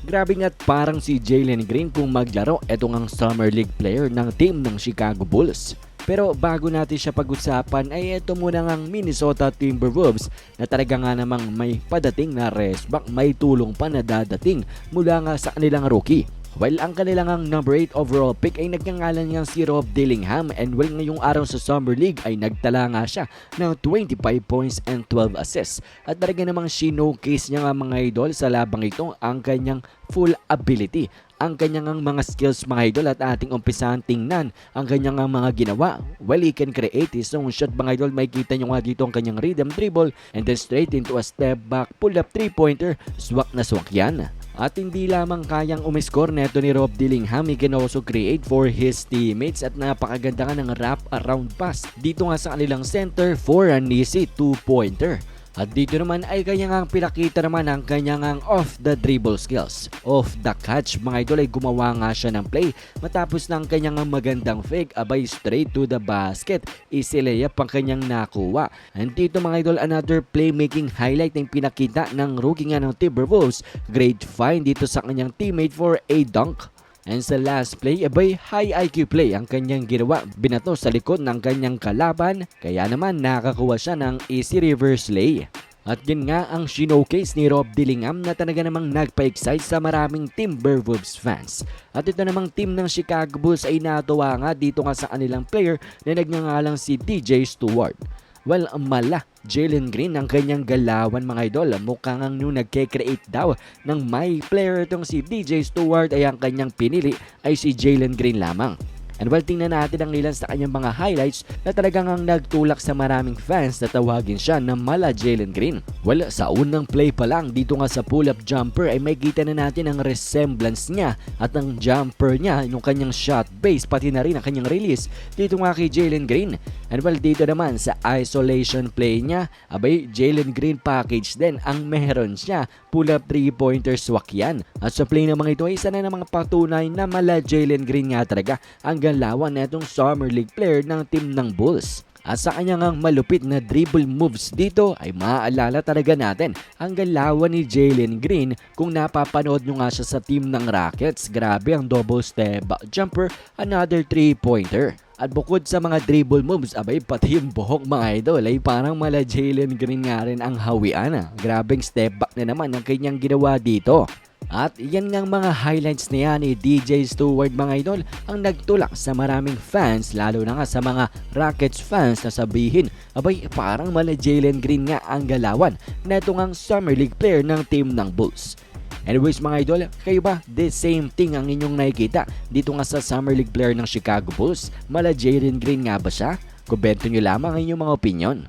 Grabe nga't parang si Jalen Green kung maglaro etong ang Summer League player ng team ng Chicago Bulls. Pero bago natin siya pag-usapan ay ito muna ng Minnesota Timberwolves na talaga nga namang may padating na rest back, may tulong pa na dadating mula nga sa kanilang rookie. While ang kanilang ang number 8 overall pick ay nagngangalan niyang si Rob Dillingham and while ngayong araw sa Summer League ay nagtala nga siya ng 25 points and 12 assists. At talaga namang sinocase niya nga mga idol sa labang ito ang kanyang full ability ang kanyang ang mga skills mga idol at ating umpisahan tingnan ang kanyang ang mga ginawa. Well, he can create his own shot mga idol. May kita nyo nga dito ang kanyang rhythm dribble and then straight into a step back, pull up three-pointer, swak na swak yan. At hindi lamang kayang umiscore neto ni Rob Dillingham, he can also create for his teammates at napakaganda nga ng wrap around pass. Dito nga sa kanilang center for an easy two-pointer. At dito naman ay kanya nga pinakita naman ang kanya nga off the dribble skills. Off the catch mga idol ay gumawa nga siya ng play matapos ng kanya nga magandang fake abay straight to the basket. Easy layup ang kanyang nakuha. And dito mga idol another playmaking highlight ng pinakita ng rookie nga ng Timberwolves. Great find dito sa kanyang teammate for a dunk. And sa last play, abay high IQ play ang kanyang ginawa. Binato sa likod ng kanyang kalaban, kaya naman nakakuha siya ng easy reverse lay. At yun nga ang showcase ni Rob Dillingham na talaga namang nagpa-excite sa maraming Timberwolves fans. At ito namang team ng Chicago Bulls ay natuwa nga dito nga sa kanilang player na nagngangalang si DJ Stewart. Well, mala, Jalen Green ang kanyang galawan mga idol. Mukhang ang nung nagke-create daw ng my player itong si DJ Stewart ay ang kanyang pinili ay si Jalen Green lamang. And well, tingnan natin ang ilan sa kanyang mga highlights na talagang ang nagtulak sa maraming fans na tawagin siya na mala Jalen Green. Well, sa unang play pa lang dito nga sa pull-up jumper ay may kita na natin ang resemblance niya at ang jumper niya, yung kanyang shot base, pati na rin ang kanyang release dito nga kay Jalen Green. And well, dito naman sa isolation play niya, abay Jalen Green package din ang meron siya. Pull-up 3-pointer swak yan. At sa play naman ito ay isa na namang patunay na mala Jalen Green nga talaga ang galawan na itong Summer League player ng team ng Bulls. At sa kanyang malupit na dribble moves dito ay maaalala talaga natin ang galawan ni Jalen Green kung napapanood nyo nga siya sa team ng Rockets. Grabe ang double step jumper, another 3-pointer. At bukod sa mga dribble moves, abay pati yung buhok mga idol ay parang mala Jalen Green nga rin ang hawian. ah. Grabing step back na naman ang kanyang ginawa dito. At yan ngang mga highlights na yan ni DJ Stewart mga idol ang nagtulak sa maraming fans lalo na nga sa mga Rockets fans na sabihin abay parang mala Jalen Green nga ang galawan na ito ngang Summer League player ng team ng Bulls. Anyways mga idol, kayo ba the same thing ang inyong nakikita dito nga sa Summer League player ng Chicago Bulls? Mala Jalen Green nga ba siya? Komento nyo lamang ang inyong mga opinion.